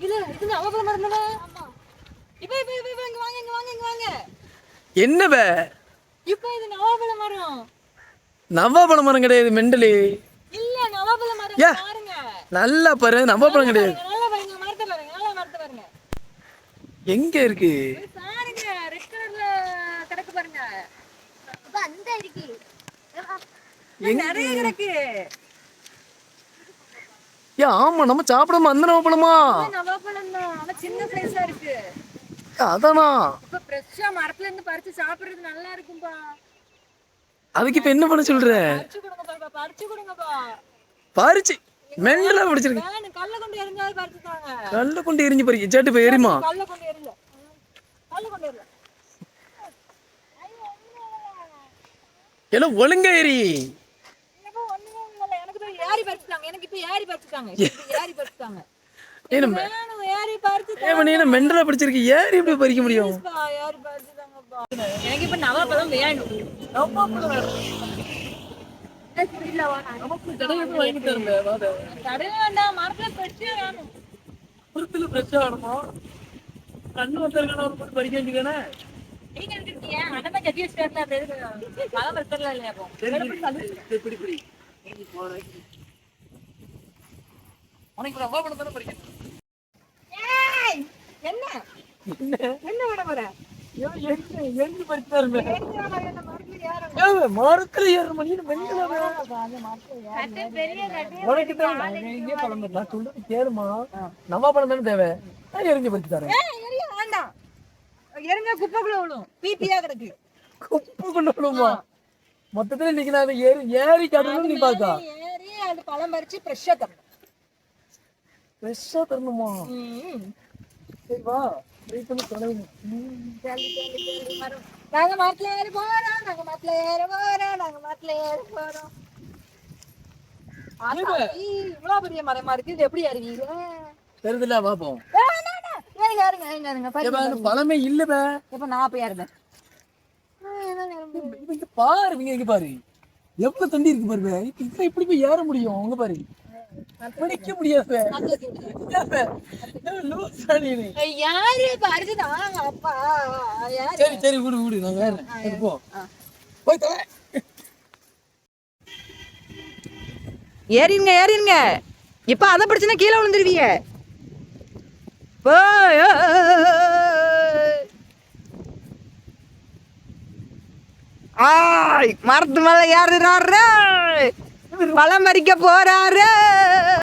இது இது நவபல மரம் தானே இப்ப இப்ப இப்ப இப்ப இங்க வாங்க இங்க வாங்க இங்க வாங்க. என்ன பே இப்ப இது நவாபல மரம். நவாப்பழம் மரம் கிடையாது மெண்டலி. இல்ல நவாபல மரம். பாருங்க. நல்லா பாரு நவாப்பழம் கிடையாது. நல்லா பாருங்க மரத்தை பாருங்க நல்லா மரத்தை பாருங்க. எங்க இருக்கு? பாருங்க ரெட் கலர்ல கிடக்கு பாருங்க. அப்ப அந்த இருக்கு நிறைய கிடக்கு. ஏன் ஆமா நம்ம சாப்பிடாம அந்த நவாப்பழமா இது நவாபழம் தான். ஆனா சின்ன சைஸா இருக்கு. அதானா? இப்ப ஃப்ரெஷ்ஷா மரத்துல இருந்து பறிச்சு சாப்பிடுறது நல்லா இருக்கும்பா. அதுக்கு இப்ப என்ன பண்ண சொல்ற? பறிச்சு கொடுங்கப்பா பறிச்சு கொடுங்கப்பா பறிச்சு. மெண்டலா பிடிச்சிருக்கு. கல்ல கொண்டு எரிஞ்சாலும் பறிச்சு தாங்க. கல்ல கொண்டு எரிஞ்சு பறிக்க. சேட்டு போய் எரிமா கல்ல கொண்டு எரிஞ்ச கல்ல கொண்டு எரிஞ்ச எல்லாம் ஒழுங்கா எரி எனக்கு ஒண்ணுமே இல்ல எனக்கு இப்ப ஏறி பறிச்சுட்டாங்க எனக்கு இப்ப ஏறி பறிச்சுட்டாங்க ஏறி பறிச்சுட்டாங்க ஏறி மெண்டலா பிடிச்சிருக்கு. ஏன் எப்படி பறிக்க முடியும்? ஏறி எனக்கு இப்ப நவாப்பழம் வேணும். நவாப்பழம் வேணும். கடை வேண்டாம் மரத்துல ஃப்ரெஷ்ஷா வேணும் கண்ணு வந்திருக்கான பறிக்க வேண்டியதானே? நீங்க இருக்கீங்க அந்த மாதிரி கட்டி வச்சுட்டு மழை இல்லையா உனக்கு நவாப்பழம் தானே பறிக்கணும் ஏய், என்ன? என்ன? விட போற? மரத்துல ஏற மணி. உனக்கு பழம் நான் சொல்றது கேளுமா? நவாப்பழம் தானே தேவை. நான் எரிஞ்சு பறிச்சு தரேன் வேண்டாம். எரிஞ்சா குப்பைக்குள்ள விழும். பீப்பியா கிடக்கு. குப்பை கொண்டு விடுமா மொத்தத்துல இன்னைக்கு நான் ஏறி ஏறி காட்டணும் நீ பாக்கா ஏறி அது பழம் பறிச்சு ஃப்ரெஷ்ஷா தரணும். ஃப்ரெஷ்ஷா தரணுமா. சரி வா. ட்ரை பண்ணி தொலைங்க. நாங்க மரத்துல ஏறி போறோம். நாங்க மரத்துல ஏறி போறோம். நாங்க மரத்துல ஏறி போறோம். இவ்வளவு பெரிய மரமா இருக்கு. இது எப்படி அறிவீங்க தெரியுதுல பாப்போம் பாருங்க, பாருங்க. பழமே இல்ல இப்ப நான் போய் ஏறுறேன். இங்க பாரு இங்க பாரு. எவ்வளவு தண்ணி இருக்கு பாருங்க இப்ப இதுல எப்படி போய் ஏற முடியும்? அங்க பாரு. பிடிக்க முடியாது. யாரு? தாங்க அப்பா யாரு? சரி சரி விடு விடு. நான் போ. போய் தர ஏறிங்க ஏறிங்க இப்ப அதை பிடிச்சுனா கீழே விழுந்துருவீங்க. போய், ஆய் மரத்து மேல ஏறுறாரு வளம் மறிக்க போறாரு.